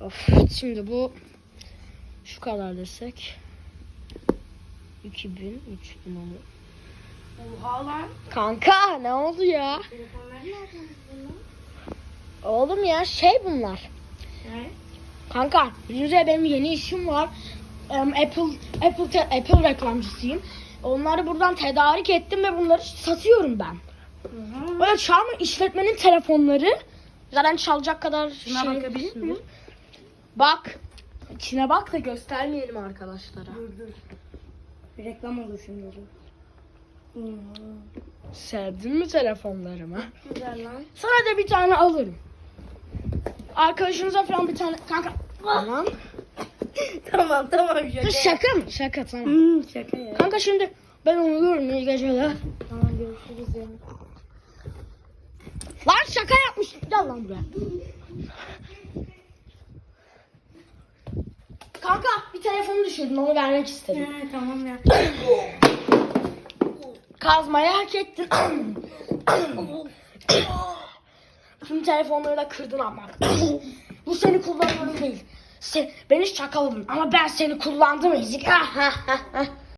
Of, şimdi bu şu kadar desek 2000 3000 olur. Oha lan. Kanka ne oldu ya? Oğlum ya şey bunlar. Ne? Kanka birinci benim yeni işim var. Em, Apple Apple Apple reklamcısıyım. Onları buradan tedarik ettim ve bunları satıyorum ben. Böyle çalma işletmenin telefonları zaten çalacak kadar Şuna şey bakabilir miyim? Bak. İçine bak da göstermeyelim arkadaşlara. Dur dur. Bir reklam olur şimdi dur. Sevdin mi telefonlarımı? Güzel lan. Sana da bir tane alırım. Arkadaşınıza falan bir tane kanka. Tamam. tamam tamam şaka. Şaka mı? Şaka tamam. Hmm, şaka ya. Kanka şimdi ben onu görürüm iyi geceler. Tamam görüşürüz ya. Lan şaka yapmış. Gel lan buraya. Kanka bir telefonu düşürdün onu vermek istedim. He, tamam ya. Kazmayı hak ettin. Tüm telefonları da kırdın ama. Bu seni kullanıyorum değil. Sen, beni şakaladın ama ben seni kullandım ezik.